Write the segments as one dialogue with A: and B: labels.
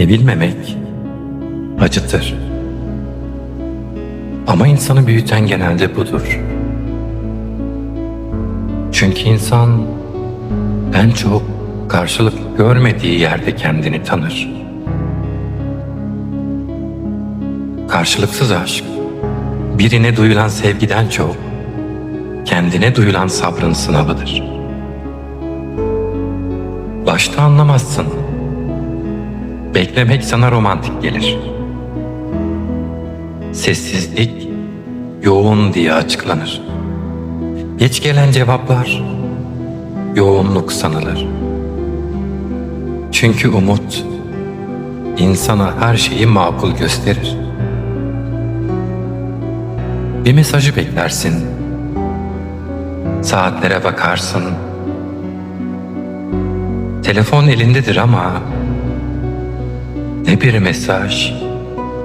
A: Sevilmemek acıtır. Ama insanı büyüten genelde budur. Çünkü insan en çok karşılık görmediği yerde kendini tanır. Karşılıksız aşk, birine duyulan sevgiden çok, kendine duyulan sabrın sınavıdır. Başta anlamazsın. Beklemek sana romantik gelir. Sessizlik yoğun diye açıklanır. Geç gelen cevaplar yoğunluk sanılır. Çünkü umut insana her şeyi makul gösterir. Bir mesajı beklersin. Saatlere bakarsın. Telefon elindedir ama ne bir mesaj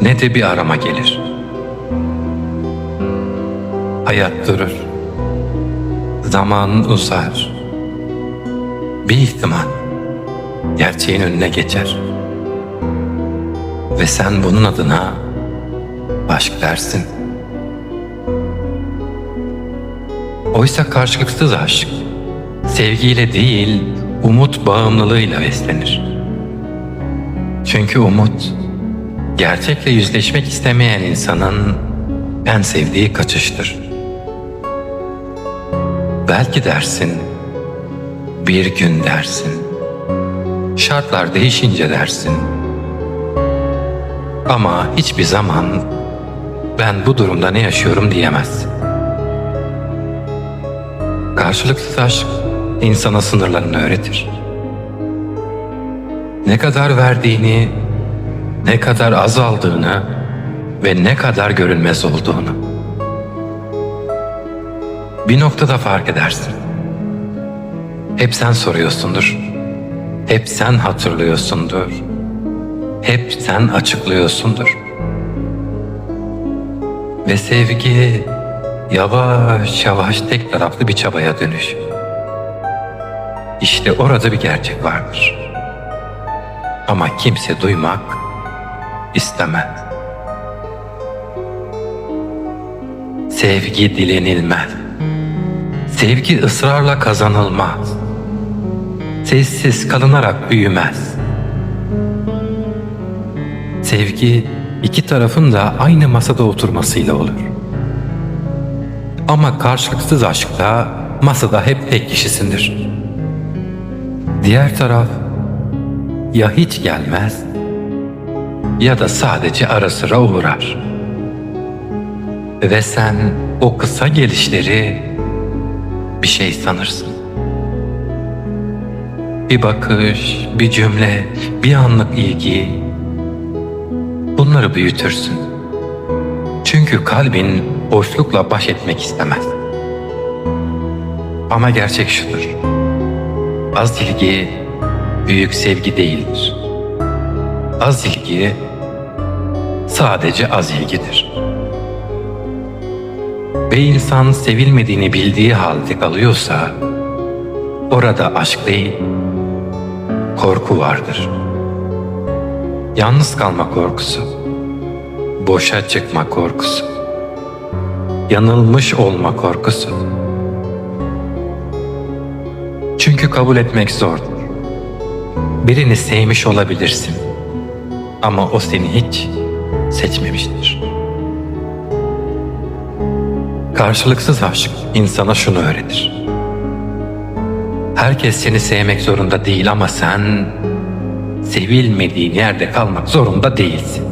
A: ne de bir arama gelir. Hayat durur. Zaman uzar. Bir ihtimal gerçeğin önüne geçer. Ve sen bunun adına aşk dersin. Oysa karşılıksız aşk sevgiyle değil umut bağımlılığıyla beslenir. Çünkü umut gerçekle yüzleşmek istemeyen insanın en sevdiği kaçıştır. Belki dersin, bir gün dersin, şartlar değişince dersin. Ama hiçbir zaman ben bu durumda ne yaşıyorum diyemezsin. Karşılıksız aşk insana sınırlarını öğretir. Ne kadar verdiğini, ne kadar azaldığını ve ne kadar görünmez olduğunu. Bir noktada fark edersin. Hep sen soruyorsundur. Hep sen hatırlıyorsundur. Hep sen açıklıyorsundur. Ve sevgi yavaş yavaş tek taraflı bir çabaya dönüş. İşte orada bir gerçek vardır. Ama kimse duymak istemez. Sevgi dilenilmez. Sevgi ısrarla kazanılmaz. Sessiz kalınarak büyümez. Sevgi iki tarafın da aynı masada oturmasıyla olur. Ama karşılıksız aşkta masada hep tek kişisindir. Diğer taraf ya hiç gelmez ya da sadece ara sıra uğrar. Ve sen o kısa gelişleri bir şey sanırsın. Bir bakış, bir cümle, bir anlık ilgi bunları büyütürsün. Çünkü kalbin boşlukla baş etmek istemez. Ama gerçek şudur. Az ilgi büyük sevgi değildir. Az ilgi sadece az ilgidir. Ve insan sevilmediğini bildiği halde kalıyorsa orada aşk değil, korku vardır. Yalnız kalma korkusu, boşa çıkma korkusu, yanılmış olma korkusu. Çünkü kabul etmek zordur. Birini sevmiş olabilirsin ama o seni hiç seçmemiştir. Karşılıksız aşk insana şunu öğretir. Herkes seni sevmek zorunda değil ama sen sevilmediğin yerde kalmak zorunda değilsin.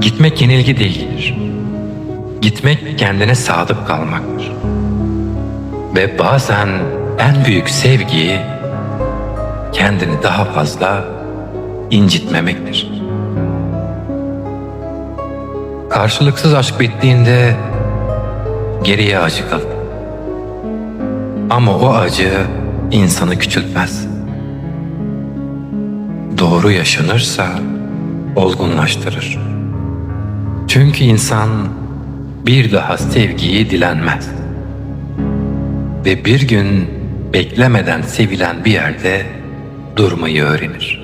A: Gitmek yenilgi değildir. Gitmek kendine sadık kalmaktır. Ve bazen en büyük sevgi kendini daha fazla incitmemektir. Karşılıksız aşk bittiğinde geriye acı kalır. Ama o acı insanı küçültmez. Doğru yaşanırsa olgunlaştırır. Çünkü insan bir daha sevgiyi dilenmez. Ve bir gün beklemeden sevilen bir yerde durmayı öğrenir.